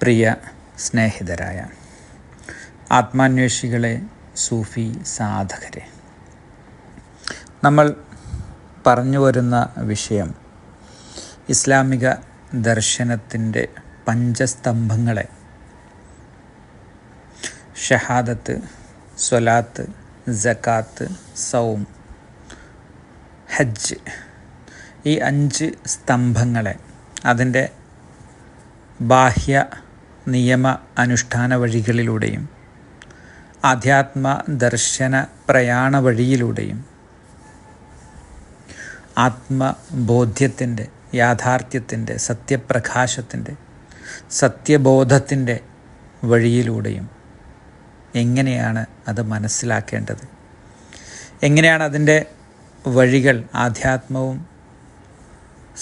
പ്രിയ സ്നേഹിതരായ ആത്മാന്വേഷികളെ സൂഫി സാധകരെ നമ്മൾ പറഞ്ഞു വരുന്ന വിഷയം ഇസ്ലാമിക ദർശനത്തിന്റെ പഞ്ചസ്തംഭങ്ങളെ ഷഹാദത്ത് സ്വലാത്ത് ജക്കാത്ത് സൗം ഹജ്ജ് ഈ അഞ്ച് സ്തംഭങ്ങളെ അതിന്റെ ബാഹ്യ നിയമ അനുഷ്ഠാന വഴികളിലൂടെയും ആധ്യാത്മ ദർശന പ്രയാണ വഴിയിലൂടെയും ആത്മബോധ്യത്തിന്റെ യാഥാർത്ഥ്യത്തിന്റെ സത്യപ്രകാശത്തിന്റെ സത്യബോധത്തിന്റെ വഴിയിലൂടെയും എങ്ങനെയാണ് അത് മനസ്സിലാക്കേണ്ടത്? എങ്ങനെയാണ് അതിന്റെ വഴികൾ ആധ്യാത്മവും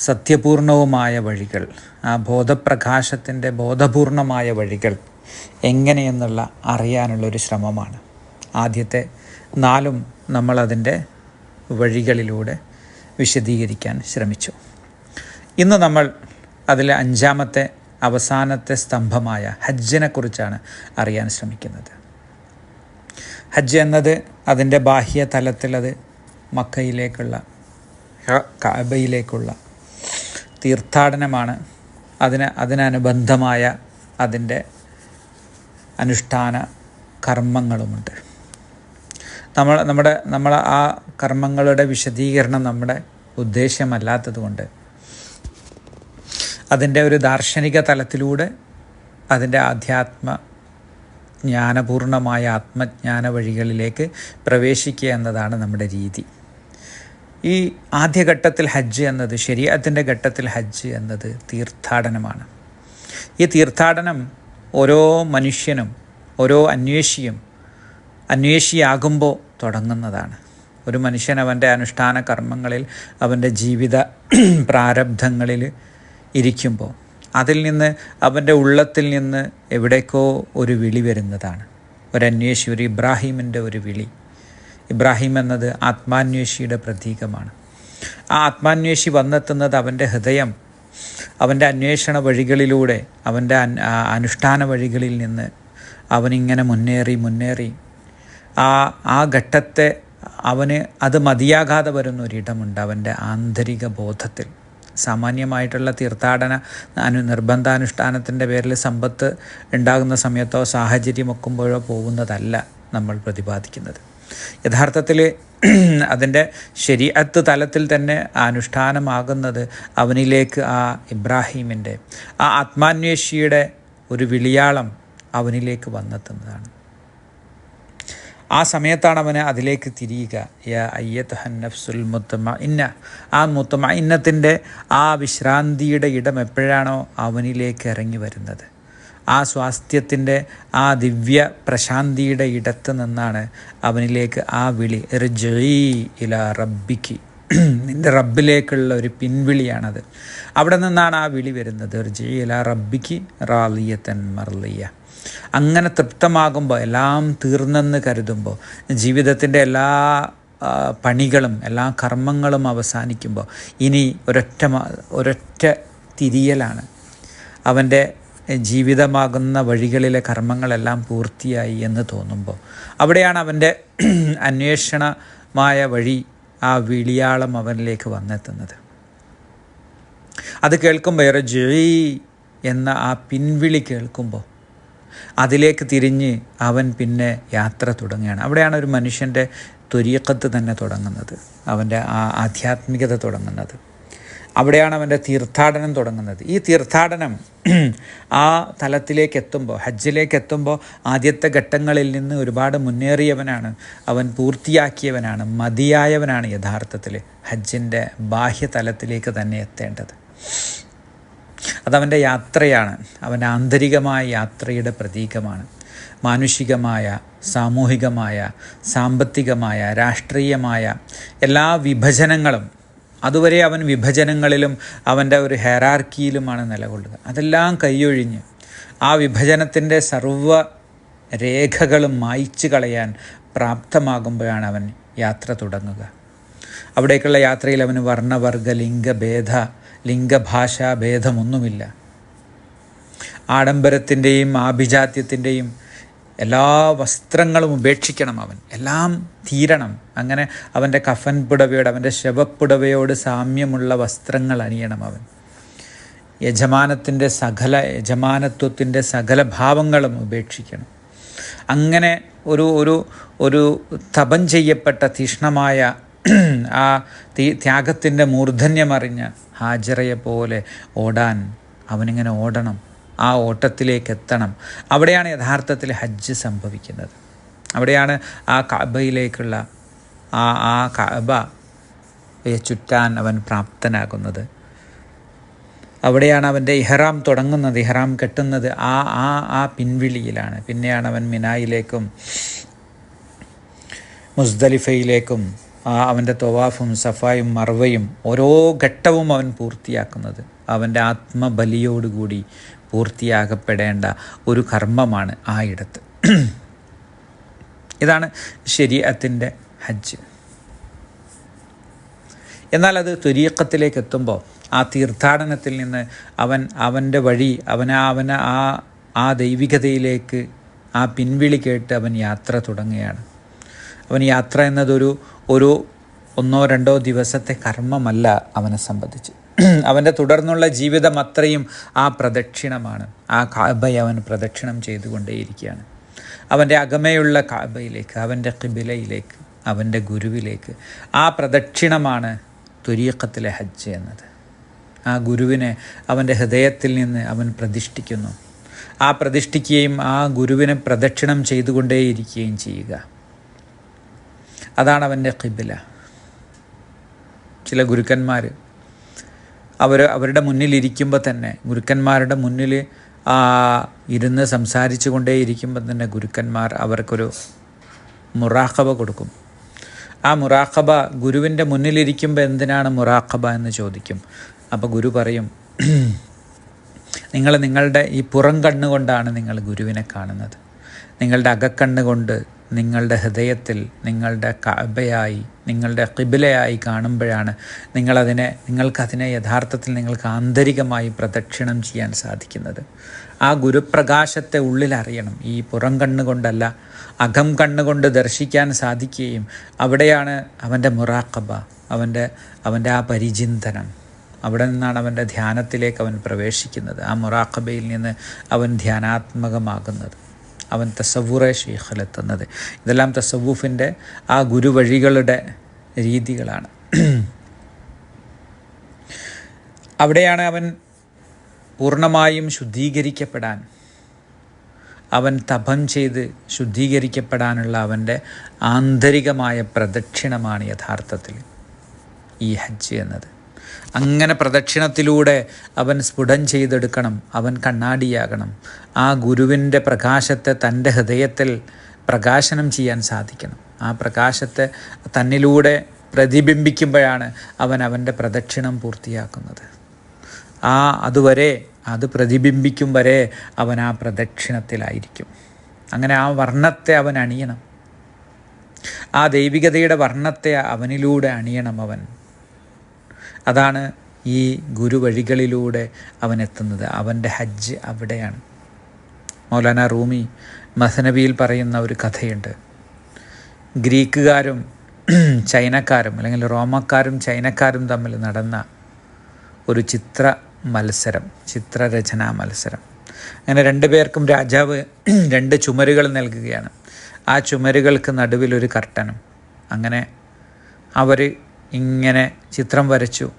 സത്യപൂർണവുമായ വഴികൾ ആ ബോധപ്രകാശത്തിന്റെ ബോധപൂർണമായ വഴികൾ എങ്ങനെയെന്നുള്ള അറിയാനുള്ളൊരു ശ്രമമാണ്. ആദ്യത്തെ നാലും നമ്മളതിന്റെ വഴികളിലൂടെ വിശദീകരിക്കാൻ ശ്രമിച്ചു. ഇന്ന് നമ്മൾ അതിലെ അഞ്ചാമത്തെ അവസാനത്തെ സ്തംഭമായ ഹജ്ജിനെക്കുറിച്ചാണ് അറിയാൻ ശ്രമിക്കുന്നത്. ഹജ്ജ് എന്നത് അതിന്റെ ബാഹ്യ തലത്തിലത് മക്കയിലേക്കുള്ള കാബയിലേക്കുള്ള തീർത്ഥാടനമാണ്. അതിന് അതിനനുബന്ധമായ അതിന്റെ അനുഷ്ഠാന കർമ്മങ്ങളുമുണ്ട്. നമ്മൾ നമ്മുടെ നമ്മൾ ആ കർമ്മങ്ങളുടെ വിശദീകരണം നമ്മുടെ ഉദ്ദേശ്യമല്ലാത്തതുകൊണ്ട് അതിന്റെ ഒരു ദാർശനിക തലത്തിലൂടെ അതിന്റെ ആധ്യാത്മ ജ്ഞാനപൂർണമായ ആത്മജ്ഞാന വഴികളിലേക്ക് പ്രവേശിക്കുക എന്നതാണ് നമ്മുടെ രീതി. ഈ ആദ്യഘട്ടത്തിൽ ഹജ്ജ് എന്നത് ശരീരത്തിന്റെ ഘട്ടത്തിൽ ഹജ്ജ് എന്നത് തീർത്ഥാടനമാണ്. ഈ തീർത്ഥാടനം ഓരോ മനുഷ്യനും ഓരോ അന്വേഷിയും അന്വേഷിയാകുമ്പോൾ തുടങ്ങുന്നതാണ്. ഒരു മനുഷ്യൻ അവന്റെ അനുഷ്ഠാന കർമ്മങ്ങളിൽ അവന്റെ ജീവിത പ്രാരബ്ധങ്ങളിൽ ഇരിക്കുമ്പോൾ അതിൽ നിന്ന് അവന്റെ ഉള്ളത്തിൽ നിന്ന് എവിടേക്കോ ഒരു വിളി വരുന്നതാണ്. ഒരന്വേഷി ഒരു ഇബ്രാഹിമിന്റെ ഒരു വിളി. ഇബ്രാഹിം എന്നത് ആത്മാന്വേഷിയുടെ പ്രതീകമാണ്. ആ ആത്മാന്വേഷി വന്നെത്തുന്നത് അവന്റെ ഹൃദയം അവന്റെ അന്വേഷണ വഴികളിലൂടെ അവന്റെ അനുഷ്ഠാന വഴികളിൽ നിന്ന് അവനിങ്ങനെ മുന്നേറി മുന്നേറി. ആ ആ ഘട്ടത്തെ അവന് അത് മതിയാകാതെ വരുന്ന ഒരിടമുണ്ട് അവന്റെ ആന്തരിക ബോധത്തിൽ. സാമാന്യമായിട്ടുള്ള തീർത്ഥാടന അനു നിർബന്ധാനുഷ്ഠാനത്തിന്റെ പേരിൽ സമ്പത്ത് ഉണ്ടാകുന്ന സമയത്തോ സാഹചര്യം ഒക്കുമ്പോഴോ പോകുന്നതല്ല നമ്മൾ പ്രതിപാദിക്കുന്നത്. യഥാർത്ഥത്തിൽ അതിന്റെ ശരീഅത്ത് തലത്തിൽ തന്നെ അനുഷ്ഠാനമാകുന്നത് അവനിലേക്ക് ആ ഇബ്രാഹീമിന്റെ ആ ആത്മാന്വേഷിയുടെ ഒരു വിളിയാളം അവനിലേക്ക് വന്നെത്തുന്നതാണ്. ആ സമയത്താണ് അവന് അതിലേക്ക് തിരിയുക. യ അയ്യത്ത് മുത്തമ ഇന്ന ആ മുത്തമ ഇന്നത്തിന്റെ ആ വിശ്രാന്തിയുടെ ഇടം എപ്പോഴാണോ അവനിലേക്ക് ഇറങ്ങി വരുന്നത്? ആ സ്വാസ്ഥ്യത്തിന്റെ ആ ദിവ്യ പ്രശാന്തിയുടെ ഇടത്ത് നിന്നാണ് അവനിലേക്ക് ആ വിളി റിജീ ഇല റബ്ബിക്ക് നിന്റെ റബ്ബിലേക്കുള്ള ഒരു പിൻവിളിയാണത്. അവിടെ നിന്നാണ് ആ വിളി വരുന്നത് റിജീ ഇല റബ്ബിക്ക് റാലിയത്തൻ മർലിയ. അങ്ങനെ തൃപ്തമാകുമ്പോൾ എല്ലാം തീർന്നെന്ന് കരുതുമ്പോൾ ജീവിതത്തിന്റെ എല്ലാ പണികളും എല്ലാ കർമ്മങ്ങളും അവസാനിക്കുമ്പോൾ ഇനി ഒരൊറ്റ ഒരൊറ്റ തിരിയലാണ്. അവന്റെ ജീവിതമാകുന്ന വഴികളിലെ കർമ്മങ്ങളെല്ലാം പൂർത്തിയായി എന്ന് തോന്നുമ്പോൾ അവിടെയാണ് അവന്റെ അന്വേഷണമായ വഴി ആ വിളിയാളം അവനിലേക്ക് വന്നെത്തുന്നത്. അത് കേൾക്കുമ്പോൾ ഏറെ ജയ് എന്ന ആ പിൻവിളി കേൾക്കുമ്പോൾ അതിലേക്ക് തിരിഞ്ഞ് അവൻ പിന്നെ യാത്ര തുടങ്ങുകയാണ്. അവിടെയാണ് ഒരു മനുഷ്യന്റെ ത്വരീക്കത്ത് തന്നെ തുടങ്ങുന്നത്. അവന്റെ ആ ആധ്യാത്മികത തുടങ്ങുന്നത്. അവിടെയാണ് അവന്റെ തീർത്ഥാടനം തുടങ്ങുന്നത്. ഈ തീർത്ഥാടനം ആ തലത്തിലേക്ക് എത്തുമ്പോൾ ഹജ്ജിലേക്ക് എത്തുമ്പോൾ ആദ്യത്തെ ഘട്ടങ്ങളിൽ നിന്ന് ഒരുപാട് മുന്നേറിയവനാണ്. അവൻ പൂർത്തിയാക്കിയവനാണ് മതിയായവനാണ് യഥാർത്ഥത്തിൽ ഹജ്ജിന്റെ ബാഹ്യതലത്തിലേക്ക് തന്നെ എത്തേണ്ടത്. അതവന്റെ യാത്രയാണ്. അവന്റെ ആന്തരികമായ യാത്രയുടെ പ്രതീകമാണ്. മാനുഷികമായ സാമൂഹികമായ സാമ്പത്തികമായ രാഷ്ട്രീയമായ എല്ലാ വിഭജനങ്ങളും അതുവരെ അവൻ വിഭജനങ്ങളിലും അവന്റെ ഒരു ഹെറാർക്കിയിലുമാണ് നിലകൊള്ളുക അതെല്ലാം കൈയൊഴിഞ്ഞ് ആ വിഭജനത്തിന്റെ സർവ രേഖകളും മായ്ച്ചു കളയാൻ പ്രാപ്തമാകുമ്പോഴാണ് അവൻ യാത്ര തുടങ്ങുക. അവിടേക്കുള്ള യാത്രയിൽ അവന് വർണവർഗ ലിംഗഭേദ ലിംഗഭാഷാ ഭേദമൊന്നുമില്ല. ആഡംബരത്തിന്റെയും ആഭിജാത്യത്തിന്റെയും എല്ലാ വസ്ത്രങ്ങളും ഉപേക്ഷിക്കണം അവൻ. എല്ലാം തീരണം. അങ്ങനെ അവന്റെ കഫൻ പുടവയോട് അവന്റെ ശവപ്പുടവയോട് സാമ്യമുള്ള വസ്ത്രങ്ങൾ അണിയണം അവൻ. യജമാനത്തിന്റെ സകല യജമാനത്വത്തിന്റെ സകല ഭാവങ്ങളും ഉപേക്ഷിക്കണം. അങ്ങനെ ഒരു ഒരു ഒരു തപം ചെയ്യപ്പെട്ട തീഷ്ണമായ ആ തീ ത്യാഗത്തിന്റെ മൂർധന്യമറിഞ്ഞ ഹാജറയെ പോലെ ഓടാൻ അവനിങ്ങനെ ഓടണം. ആ ഓട്ടത്തിലേക്ക് എത്തണം. അവിടെയാണ് യഥാർത്ഥത്തിൽ ഹജ്ജ് സംഭവിക്കുന്നത്. അവിടെയാണ് ആ കഅബയിലേക്കുള്ള ആ ആ കഅബയെ ചുറ്റാൻ അവൻ പ്രാപ്തനാകുന്നത്. അവിടെയാണ് അവന്റെ ഇഹ്റാം തുടങ്ങുന്നത് ഇഹ്റാം കെട്ടുന്നത്. ആ ആ ആ പിൻവിളിയിലാണ്. പിന്നെയാണ് അവൻ മിനായിലേക്കും മുസ്ദലിഫയിലേക്കും ആ അവന്റെ തൊവാഫും സഫായും മർവയും ഓരോ ഘട്ടവും അവൻ പൂർത്തിയാക്കുന്നത്. അവന്റെ ആത്മബലിയോടുകൂടി പൂർത്തിയാകപ്പെടേണ്ട ഒരു കർമ്മമാണ് ആ ഇടത്ത്. ഇതാണ് ശരീഅത്തിന്റെ ഹജ്ജ്. എന്നാൽ അത് തുരീക്കത്തിലേക്ക് എത്തുമ്പോൾ ആ തീർത്ഥാടനത്തിൽ നിന്ന് അവൻ അവന്റെ വഴി അവന ആ ആ ദൈവികതയിലേക്ക് ആ പിൻവിളി കേട്ട് അവൻ യാത്ര തുടങ്ങുകയാണ്. അവൻ യാത്ര എന്നതൊരു ഒരു ഒന്നോ രണ്ടോ ദിവസത്തെ കർമ്മമല്ല അവനെ സംബന്ധിച്ച്. അവന്റെ തുടർന്നുള്ള ജീവിതം അത്രയും ആ പ്രദക്ഷിണമാണ്. ആ കാബയെ അവൻ പ്രദക്ഷിണം ചെയ്തുകൊണ്ടേയിരിക്കുകയാണ്. അവന്റെ അകമയുള്ള കാബയിലേക്ക് അവന്റെ കിബിലയിലേക്ക് അവന്റെ ഗുരുവിലേക്ക്. ആ പ്രദക്ഷിണമാണ് തുരീക്കത്തിലെ ഹജ്ജ് എന്നത്. ആ ഗുരുവിനെ അവന്റെ ഹൃദയത്തിൽ നിന്ന് അവൻ പ്രതിഷ്ഠിക്കുന്നു. ആ പ്രതിഷ്ഠിക്കുകയും ആ ഗുരുവിനെ പ്രദക്ഷിണം ചെയ്തുകൊണ്ടേയിരിക്കുകയും ചെയ്യുക. അതാണ് അവന്റെ കിബില ചില ഗുരുക്കന്മാർ അവർ അവരുടെ മുന്നിലിരിക്കുമ്പോൾ തന്നെ ഗുരുക്കന്മാരുടെ മുന്നിൽ ഇരുന്ന് സംസാരിച്ചു കൊണ്ടേയിരിക്കുമ്പോൾ തന്നെ ഗുരുക്കന്മാർ അവർക്കൊരു മുറാഖബ കൊടുക്കും. ആ മുറാഖബ ഗുരുവിന്റെ മുന്നിലിരിക്കുമ്പോൾ എന്തിനാണ് മുറാഖബ എന്ന് ചോദിക്കും. അപ്പോൾ ഗുരു പറയും നിങ്ങൾ നിങ്ങളുടെ ഈ പുറം കണ്ണുകൊണ്ടാണ് നിങ്ങൾ ഗുരുവിനെ കാണുന്നത്. നിങ്ങളുടെ അകക്കണ്ണുകൊണ്ട് നിങ്ങളുടെ ഹൃദയത്തിൽ നിങ്ങളുടെ കബയായി നിങ്ങളുടെ കിബിലയായി കാണുമ്പോഴാണ് നിങ്ങളതിനെ നിങ്ങൾക്കതിനെ യഥാർത്ഥത്തിൽ നിങ്ങൾക്ക് ആന്തരികമായി പ്രദക്ഷിണം ചെയ്യാൻ സാധിക്കുന്നത്. ആ ഗുരുപ്രകാശത്തെ ഉള്ളിൽ അറിയണം ഈ പുറം കണ്ണുകൊണ്ടല്ല അകം കണ്ണുകൊണ്ട് ദർശിക്കാൻ സാധിക്കുകയും അവിടെയാണ് അവന്റെ മുറാഖബ അവന്റെ അവന്റെ ആ പരിചിന്തനം. അവിടെ നിന്നാണ് അവന്റെ ധ്യാനത്തിലേക്ക് അവൻ പ്രവേശിക്കുന്നത്. ആ മുറാഖബയിൽ നിന്ന് അവൻ ധ്യാനാത്മകമാകുന്നത്. അവൻ തസവൂറെ ശീഖലെത്തുന്നത്. ഇതെല്ലാം തസവൂഫിന്റെ ആ ഗുരുവഴികളുടെ രീതികളാണ്. അവിടെയാണ് അവൻ പൂർണമായും ശുദ്ധീകരിക്കപ്പെടാൻ അവൻ തപം ചെയ്ത് ശുദ്ധീകരിക്കപ്പെടാനുള്ള അവന്റെ ആന്തരികമായ പ്രദക്ഷിണമാണ് യഥാർത്ഥത്തിൽ ഈ ഹജ്ജ് എന്നത്. അങ്ങനെ പ്രദക്ഷിണത്തിലൂടെ അവൻ സ്ഫുടം ചെയ്തെടുക്കണം അവൻ കണ്ണാടിയാകണം ആ ഗുരുവിന്റെ പ്രകാശത്തെ തന്റെ ഹൃദയത്തിൽ പ്രകാശനം ചെയ്യാൻ സാധിക്കണം. ആ പ്രകാശത്തെ തന്നിലൂടെ പ്രതിബിംബിക്കുമ്പോഴാണ് അവൻ അവന്റെ പ്രദക്ഷിണം പൂർത്തിയാക്കുന്നത്. ആ അതുവരെ അത് പ്രതിബിംബിക്കും വരെ അവൻ ആ പ്രദക്ഷിണത്തിലായിരിക്കും. അങ്ങനെ ആ വർണത്തെ അവൻ അണിയണം. ആ ദൈവികതയുടെ വർണത്തെ അവനിലൂടെ അണിയണം അവൻ. അതാണ് ഈ ഗുരുവഴികളിലൂടെ അവൻ എത്തുന്നത്. അവന്റെ ഹജ്ജ് അവിടെയാണ്. മൗലാന റൂമി മസനബിയിൽ പറയുന്ന ഒരു കഥയുണ്ട്. ഗ്രീക്കുകാരും ചൈനക്കാരും അല്ലെങ്കിൽ റോമക്കാരും ചൈനക്കാരും തമ്മിൽ നടന്ന ഒരു ചിത്ര മത്സരം ചിത്രരചനാ മത്സരം. അങ്ങനെ രണ്ടു പേർക്കും രാജാവ് രണ്ട് ചുമരുകൾ നൽകുകയാണ്. ആ ചുമരുകൾക്ക് നടുവിൽ ഒരു കർട്ടനും. അങ്ങനെ അവർ ഇങ്ങനെ ചിത്രം വരച്ചു.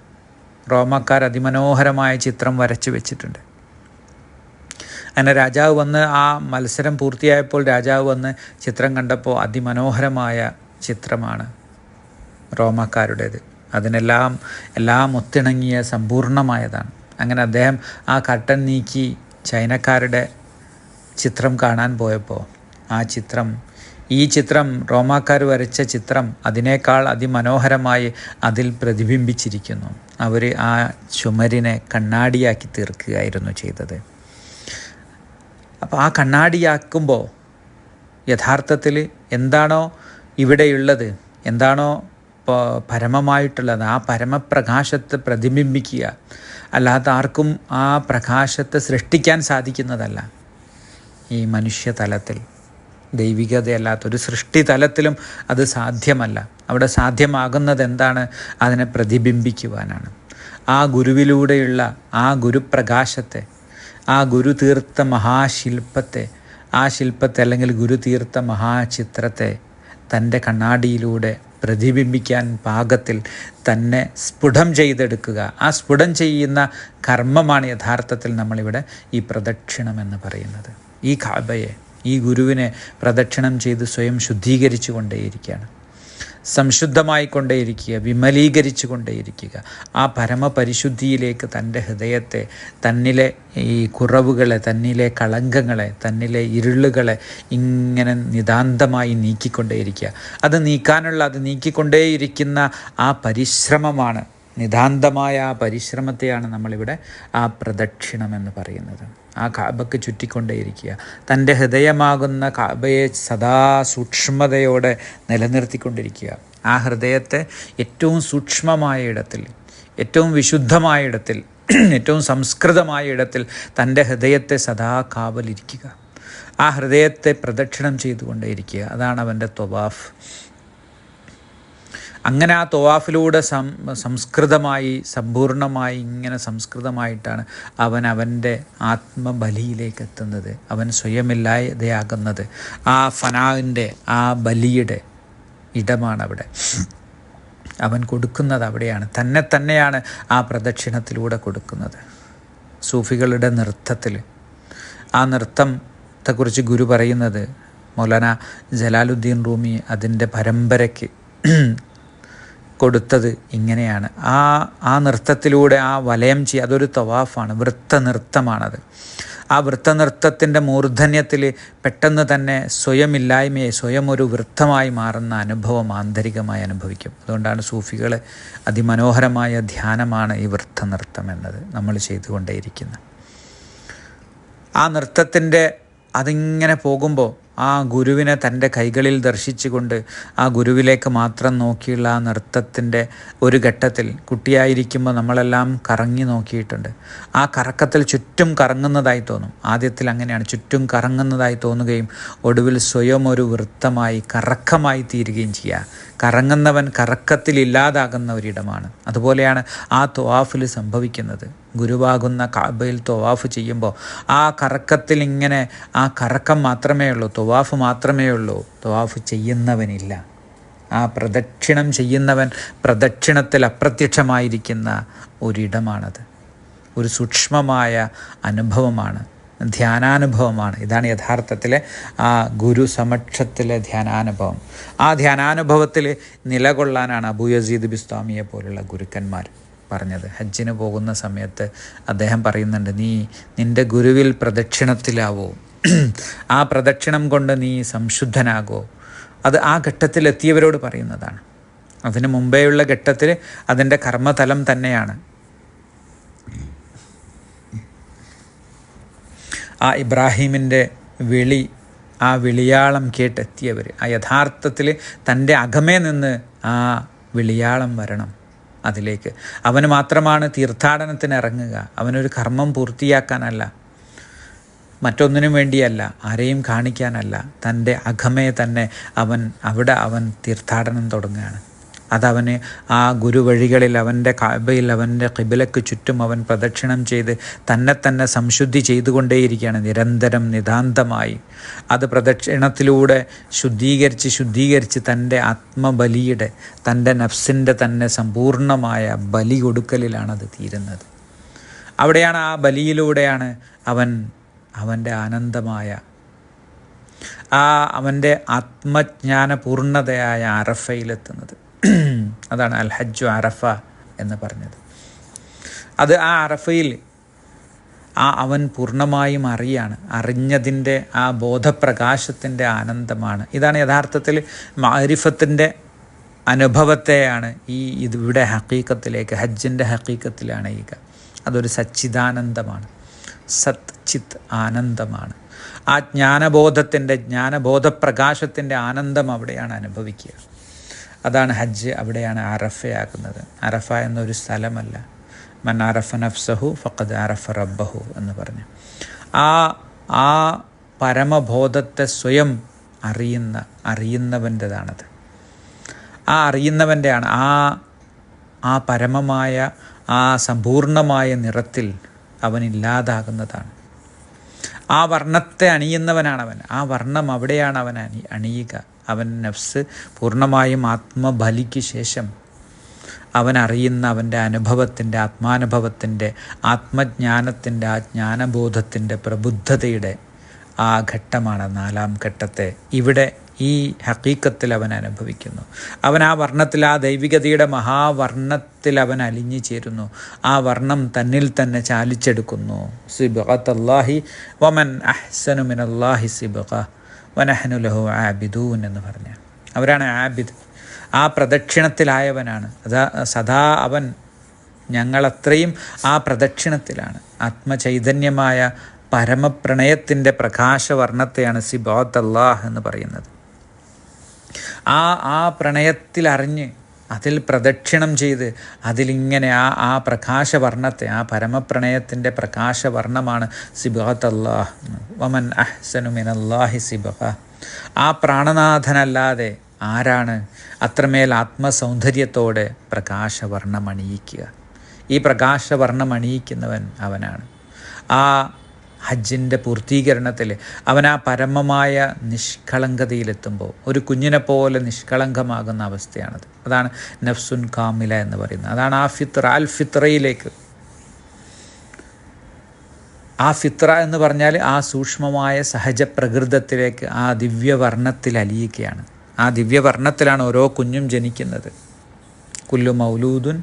റോമക്കാർ അതിമനോഹരമായ ചിത്രം വരച്ചു വെച്ചിട്ടുണ്ട്. അങ്ങനെ രാജാവ് വന്ന് ആ മത്സരം പൂർത്തിയായപ്പോൾ രാജാവ് വന്ന് ചിത്രം കണ്ടപ്പോൾ അതിമനോഹരമായ ചിത്രമാണ് റോമക്കാരുടേത്. അതിനെല്ലാം എല്ലാം ഒത്തിണങ്ങിയ സമ്പൂർണമായതാണ്. അങ്ങനെ അദ്ദേഹം ആ കട്ടൻ നീക്കി ചൈനക്കാരുടെ ചിത്രം കാണാൻ പോയപ്പോൾ ആ ചിത്രം ഈ ചിത്രം റോമാക്കാർ വരച്ച ചിത്രം അതിനേക്കാൾ അതിമനോഹരമായി അതിൽ പ്രതിബിംബിച്ചിരിക്കുന്നു. അവർ ആ ചുമരിനെ കണ്ണാടിയാക്കി തീർക്കുകയായിരുന്നു ചെയ്തത്. അപ്പോൾ ആ കണ്ണാടിയാക്കുമ്പോൾ യഥാർത്ഥത്തിൽ എന്താണോ ഇവിടെയുള്ളത് എന്താണോ പരമമായിട്ടുള്ളത് ആ പരമപ്രകാശത്തെ പ്രതിബിംബിക്കുക. അല്ലാതെ ആർക്കും ആ പ്രകാശത്തെ സൃഷ്ടിക്കാൻ സാധിക്കുന്നതല്ല. ഈ മനുഷ്യതലത്തിൽ ദൈവികതയല്ലാത്തൊരു സൃഷ്ടി തലത്തിലും അത് സാധ്യമല്ല. അവിടെ സാധ്യമാകുന്നത് എന്താണ് അതിനെ പ്രതിബിംബിക്കുവാനാണ്. ആ ഗുരുവിലൂടെയുള്ള ആ ഗുരുപ്രകാശത്തെ ആ ഗുരു തീർത്ത മഹാശില്പത്തെ ആ ശില്പത്തെ അല്ലെങ്കിൽ ഗുരു തീർത്ത മഹാചിത്രത്തെ തന്റെ കണ്ണാടിയിലൂടെ പ്രതിബിംബിക്കാൻ പാകത്തിൽ തന്നെ സ്ഫുടം ചെയ്തെടുക്കുക. ആ സ്ഫുടം ചെയ്യുന്ന കർമ്മമാണ് യഥാർത്ഥത്തിൽ നമ്മളിവിടെ ഈ പ്രദക്ഷിണം എന്ന് പറയുന്നത്. ഈ കാബയെ ഈ ഗുരുവിനെ പ്രദക്ഷിണം ചെയ്ത് സ്വയം ശുദ്ധീകരിച്ചു കൊണ്ടേയിരിക്കുകയാണ് സംശുദ്ധമായി കൊണ്ടേയിരിക്കുക വിമലീകരിച്ചു കൊണ്ടേയിരിക്കുക ആ പരമപരിശുദ്ധിയിലേക്ക് തന്റെ ഹൃദയത്തെ തന്നിലെ ഈ കുറവുകളെ തന്നിലെ കളങ്കങ്ങളെ തന്നിലെ ഇരുളുകളെ ഇങ്ങനെ നിതാന്തമായി നീക്കിക്കൊണ്ടേയിരിക്കുക. അത് നീക്കാനുള്ള അത് നീക്കിക്കൊണ്ടേയിരിക്കുന്ന ആ പരിശ്രമമാണ് നിതാന്തമായ ആ പരിശ്രമത്തെയാണ് നമ്മളിവിടെ ആ പ്രദക്ഷിണം എന്ന് പറയുന്നത്. ആ കാബയ്ക്ക് ചുറ്റിക്കൊണ്ടേയിരിക്കുക. തന്റെ ഹൃദയമാകുന്ന കാബയെ സദാ സൂക്ഷ്മതയോടെ നിലനിർത്തിക്കൊണ്ടിരിക്കുക. ആ ഹൃദയത്തെ ഏറ്റവും സൂക്ഷ്മമായ ഇടത്തിൽ ഏറ്റവും വിശുദ്ധമായ ഇടത്തിൽ ഏറ്റവും സംസ്കൃതമായ ഇടത്തിൽ തന്റെ ഹൃദയത്തെ സദാ കാവലിരിക്കുക. ആ ഹൃദയത്തെ പ്രദക്ഷിണം ചെയ്തുകൊണ്ടേയിരിക്കുക. അതാണ് അവന്റെ തൊവാഫ്. അങ്ങനെ ആ തൊവാഫിലൂടെ സം സംസ്കൃതമായി സമ്പൂർണമായി ഇങ്ങനെ സംസ്കൃതമായിട്ടാണ് അവൻ അവന്റെ ആത്മബലിയിലേക്ക് എത്തുന്നത് അവൻ സ്വയമില്ലാതെയാകുന്നത്. ആ ഫനാവിന്റെ ആ ബലിയുടെ ഇടമാണ് അവിടെ അവൻ കൊടുക്കുന്നത് അവിടെയാണ്. തന്നെ തന്നെയാണ് ആ പ്രദക്ഷിണത്തിലൂടെ കൊടുക്കുന്നത്. സൂഫികളുടെ നൃത്തത്തിൽ. ആ നൃത്തത്തെക്കുറിച്ച് ഗുരു പറയുന്നത് മൗലാന ജലാലുദ്ദീൻ റൂമി അതിന്റെ പരമ്പരയ്ക്ക് കൊടുത്തത് ഇങ്ങനെയാണ്. ആ ആ നൃത്തത്തിലൂടെ ആ വലയം ചെയ്യുക അതൊരു തവാഫാണ് വൃത്ത നൃത്തമാണത് ആ വൃത്തനൃത്തത്തിന്റെ മൂർധന്യത്തിൽ പെട്ടെന്ന് തന്നെ സ്വയമില്ലായ്മയെ സ്വയം ഒരു വൃത്തമായി മാറുന്ന അനുഭവം ആന്തരികമായി അനുഭവിക്കും. അതുകൊണ്ടാണ് സൂഫികൾ അതിമനോഹരമായ ധ്യാനമാണ് ഈ വൃത്തനൃത്തം എന്നത് നമ്മൾ ചെയ്തുകൊണ്ടേയിരിക്കുന്നത്. ആ നൃത്തത്തിന്റെ അതിങ്ങനെ പോകുമ്പോൾ ആ ഗുരുവിനെ തന്റെ കൈകളിൽ ദർശിച്ചുകൊണ്ട് ആ ഗുരുവിലേക്ക് മാത്രം നോക്കിയുള്ള ആ നൃത്തത്തിന്റെ ഒരു ഘട്ടത്തിൽ കുട്ടിയായിരിക്കുമ്പോൾ നമ്മളെല്ലാം കറങ്ങി നോക്കിയിട്ടുണ്ട്. ആ കറക്കത്തിൽ ചുറ്റും കറങ്ങുന്നതായി തോന്നും. ആദ്യത്തിൽ അങ്ങനെയാണ്. ചുറ്റും കറങ്ങുന്നതായി തോന്നുകയും ഒടുവിൽ സ്വയം ഒരു വൃത്തമായി കറക്കമായി തീരുകയും ചെയ്യുക. കറങ്ങുന്നവൻ കറക്കത്തിൽ ഇല്ലാതാകുന്ന ഒരിടമാണ്. അതുപോലെയാണ് ആ ത്വാഫിൽ സംഭവിക്കുന്നത്. ഗുരുവാകുന്ന കാബയിൽ തൊവാഫ് ചെയ്യുമ്പോൾ ആ കറക്കത്തിൽ ഇങ്ങനെ ആ കറക്കം മാത്രമേ ഉള്ളൂ തൊവാഫ് മാത്രമേ ഉള്ളൂ. തൊവാഫ് ചെയ്യുന്നവനില്ല. ആ പ്രദക്ഷിണം ചെയ്യുന്നവൻ പ്രദക്ഷിണത്തിൽ അപ്രത്യക്ഷമായിരിക്കുന്ന ഒരിടമാണത്. ഒരു സൂക്ഷ്മമായ അനുഭവമാണ് ധ്യാനാനുഭവമാണ്. ഇതാണ് യഥാർത്ഥത്തിലെ ആ ഗുരു സമക്ഷത്തിലെ ധ്യാനാനുഭവം. ആ ധ്യാനാനുഭവത്തിൽ നിലകൊള്ളാനാണ് അബു യസീദ് ബിസ്വാമിയെ പോലുള്ള ഗുരുക്കന്മാർ. പറഞ്ഞത്. ഹജ്ജിന് പോകുന്ന സമയത്ത് അദ്ദേഹം പറയുന്നുണ്ട് നീ നിന്റെ ഗുരുവിൽ പ്രദക്ഷിണത്തിലാവോ? ആ പ്രദക്ഷിണം കൊണ്ട് നീ സംശുദ്ധനാകോ? അത് ആ ഘട്ടത്തിൽ എത്തിയവരോട് പറയുന്നതാണ്. അതിന് മുമ്പേയുള്ള ഘട്ടത്തിൽ അതിന്റെ കർമ്മതലം തന്നെയാണ്. ആ ഇബ്രാഹീമിന്റെ വിളി ആ വിളിയാളം കേട്ടെത്തിയവർ ആ യഥാർത്ഥത്തിൽ തന്റെ അകമേ നിന്ന് ആ വിളിയാളം വരണം. അതിലേക്ക്. അവന് മാത്രമാണ് തീർത്ഥാടനത്തിന് ഇറങ്ങുക അവനൊരു കർമ്മം പൂർത്തിയാക്കാനല്ല. മറ്റൊന്നിനും വേണ്ടിയല്ല ആരെയും കാണിക്കാനല്ല. തന്റെ അഘമയെ തന്നെ അവൻ അവിടെ അവൻ തീർത്ഥാടനം തുടങ്ങുകയാണ്. അതവന് ആ ഗുരുവഴികളിൽ അവന്റെ കാബയിൽ അവന്റെ കിബിലക്ക് ചുറ്റും അവൻ പ്രദക്ഷിണം ചെയ്ത് തന്നെ തന്നെ സംശുദ്ധി ചെയ്തുകൊണ്ടേയിരിക്കുകയാണ്. നിരന്തരം നിതാന്തമായി. അത് പ്രദക്ഷിണത്തിലൂടെ ശുദ്ധീകരിച്ച് ശുദ്ധീകരിച്ച് തന്റെ ആത്മബലിയുടെ തന്റെ നഫ്സിന്റെ തന്നെ സമ്പൂർണമായ ബലി കൊടുക്കലിലാണത് തീരുന്നത്. അവിടെയാണ് ആ ബലിയിലൂടെയാണ് അവൻ അവന്റെ ആനന്ദമായ ആ അവന്റെ ആത്മജ്ഞാനപൂർണതയായ അറഫയിലെത്തുന്നത്. അതാണ് അൽ ഹജ്ജു അറഫ എന്ന് പറഞ്ഞത്. അത് ആ അറഫയിൽ ആ അവൻ പൂർണമായും അറിയാണ്. അറിഞ്ഞതിന്റെ ആ ബോധപ്രകാശത്തിന്റെ ആനന്ദമാണ്. ഇതാണ് യഥാർത്ഥത്തിൽ മാരിഫത്തിന്റെ അനുഭവത്തെയാണ് ഈ ഇതിവിടെ ഹക്കീക്കത്തിലേക്ക് ഹജ്ജിന്റെ ഹക്കീക്കത്തിലാണ് ഈ അതൊരു സച്ചിദാനന്ദമാണ്. സത് ചിത് ആനന്ദമാണ്. ആ ജ്ഞാനബോധത്തിന്റെ ജ്ഞാനബോധപ്രകാശത്തിന്റെ ആനന്ദം അവിടെയാണ് അനുഭവിക്കുക. അതാണ് ഹജ്ജ്. അവിടെയാണ് അറഫയാകുന്നത് അറഫ എന്നൊരു സ്ഥലമല്ല. മൻ അറഫ നഫ്സഹു ഫഖദ് അറഫ റബ്ബഹു എന്ന് പറഞ്ഞു. ആ ആ പരമബോധത്തെ സ്വയം അറിയുന്ന അറിയുന്നവന്റെതാണത്. ആ അറിയുന്നവന്റെയാണ്. ആ ആ പരമമായ ആ സമ്പൂർണമായ നിറത്തിൽ അവൻ ഇല്ലാതാകുന്നതാണ്. ആ വർണത്തെ അണിയുന്നവനാണവൻ. ആ വർണം അവിടെയാണ് അവൻ അണി അണിയുക. അവൻ നഫ്സ് പൂർണമായും ആത്മബലിക്ക് ശേഷം അവൻ അറിയുന്ന അവന്റെ അനുഭവത്തിന്റെ ആത്മാനുഭവത്തിന്റെ ആത്മജ്ഞാനത്തിന്റെ ആ ജ്ഞാനബോധത്തിന്റെ പ്രബുദ്ധതയുടെ ആ ഘട്ടമാണ് നാലാം ഘട്ടത്തെ. ഇവിടെ ഈ ഹക്കീക്കത്തിൽ അവൻ അനുഭവിക്കുന്നു. അവൻ ആ വർണത്തിൽ ആ ദൈവികതയുടെ മഹാവർണത്തിൽ അവൻ അലിഞ്ഞു ചേരുന്നു. ആ വർണം തന്നിൽ തന്നെ ചാലിച്ചെടുക്കുന്നു. സിബഅത്തല്ലാഹി വമൻ അഹ്സനു മിനല്ലാഹി സിബഖ വനഹ്നു ലഹു ആബിദൂൻ എന്ന് പറഞ്ഞ. അവരാണ് ആബിദ്. ആ പ്രദക്ഷിണത്തിലായവനാണ്. അതാ സദാ അവൻ ഞങ്ങളത്രയും ആ പ്രദക്ഷിണത്തിലാണ്. ആത്മചൈതന്യമായ പരമപ്രണയത്തിന്റെ പ്രകാശവർണത്തെയാണ് സിബോത്ത് അള്ളാഹ് എന്ന് പറയുന്നത്. ആ ആ പ്രണയത്തിൽ അറിഞ്ഞ് അതിൽ പ്രദക്ഷിണം ചെയ്ത് അതിലിങ്ങനെ ആ ആ പ്രകാശവർണത്തെ ആ പരമപ്രണയത്തിന്റെ പ്രകാശവർണമാണ് സിബാത്ത് അല്ലാഹ് വമൻ അഹ്സനു മിനല്ലാഹി സിബഹ. ആ പ്രാണനാഥനല്ലാതെ ആരാണ് അത്രമേൽ ആത്മസൗന്ദര്യത്തോടെ പ്രകാശവർണം അണിയിക്കുക ഈ പ്രകാശവർണം അണിയിക്കുന്നവൻ അവനാണ്. ആ ഹജ്ജിന്റെ പൂർത്തീകരണത്തിൽ അവൻ ആ പരമമായ നിഷ്കളങ്കതയിലെത്തുമ്പോൾ ഒരു കുഞ്ഞിനെ പോലെ നിഷ്കളങ്കമാകുന്ന അവസ്ഥയാണത്. അതാണ് നഫ്സുൻ കാമില എന്ന് പറയുന്നത്. അതാണ് ആ ഫിത്ര അൽ ഫിത്രയിലേക്ക്. ആ ഫിത്ര എന്ന് പറഞ്ഞാൽ ആ സൂക്ഷ്മമായ സഹജ പ്രകൃതത്തിലേക്ക് ആ ദിവ്യവർണത്തിൽ അലിയിക്കുകയാണ് ആ ദിവ്യവർണത്തിലാണ് ഓരോ കുഞ്ഞും ജനിക്കുന്നത്. കുല്ലു മൗലൂദുൻ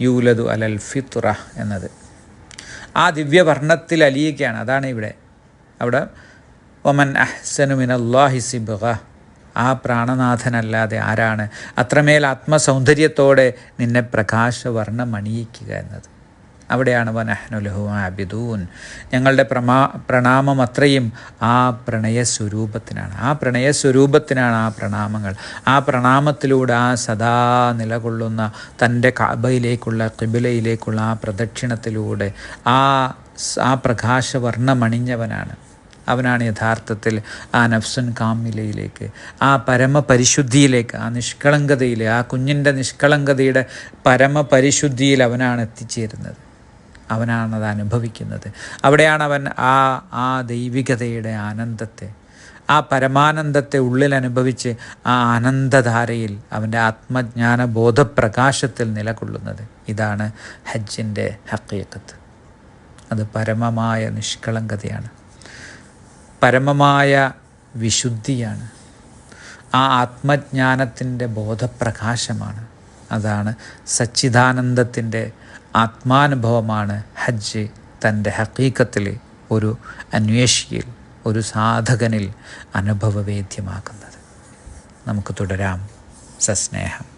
യൂലതു അലൽ ഫിത്ര എന്നത്. ആ ദിവ്യവർണത്തിൽ അലിയുകയാണ്. അതാണ് ഇവിടെ. അവിടെ ഒമൻ അഹ്സനു മിനല്ലാഹി സിബ ആ പ്രാണനാഥനല്ലാതെ ആരാണ്? അത്രമേൽ ആത്മസൗന്ദര്യത്തോടെ നിന്നെ പ്രകാശവർണം അണിയിക്കുക എന്നത്. അവിടെയാണ് വനഹ്നുലഹു ആബിദൂൻ. ഞങ്ങളുടെ പ്രമാ പ്രണാമം അത്രയും ആ പ്രണയസ്വരൂപത്തിനാണ്. ആ പ്രണയസ്വരൂപത്തിനാണ് ആ പ്രണാമങ്ങൾ. ആ പ്രണാമത്തിലൂടെ ആ സദാ നിലകൊള്ളുന്ന തന്റെ കാബയിലേക്കുള്ള കിബിലയിലേക്കുള്ള ആ പ്രദക്ഷിണത്തിലൂടെ ആ ആ പ്രകാശവർണമണിഞ്ഞവനാണ്. അവനാണ് യഥാർത്ഥത്തിൽ ആ നഫ്സുൻ കാമിലയിലേക്ക് ആ പരമപരിശുദ്ധിയിലേക്ക് ആ നിഷ്കളങ്കതയിൽ ആ കുഞ്ഞിന്റെ നിഷ്കളങ്കതയുടെ പരമപരിശുദ്ധിയിൽ അവനാണ് എത്തിച്ചേരുന്നത്. അവനാണ് അത് അനുഭവിക്കുന്നത്. അവിടെയാണ് അവൻ ആ ആ ദൈവികതയുടെ ആനന്ദത്തെ ആ പരമാനന്ദത്തെ ഉള്ളിൽ അനുഭവിച്ച് ആ ആനന്ദധാരയിൽ അവന്റെ ആത്മജ്ഞാന ബോധപ്രകാശത്തിൽ നിലകൊള്ളുന്നത്. ഇതാണ് ഹജ്ജിന്റെ ഹക്കീക്കത്ത് അത് പരമമായ നിഷ്കളങ്കതയാണ്. പരമമായ വിശുദ്ധിയാണ്. ആ ആത്മജ്ഞാനത്തിന്റെ ബോധപ്രകാശമാണ്. അതാണ് സച്ചിദാനന്ദത്തിന്റെ ആത്മാനുഭവമാണ് ഹജ്ജ് തന്റെ ഹക്കീക്കത്തിൽ ഒരു അന്വേഷിയിൽ ഒരു സാധകനിൽ അനുഭവവേദ്യമാക്കുന്നത്. നമുക്ക് തുടരാം. സസ്നേഹം.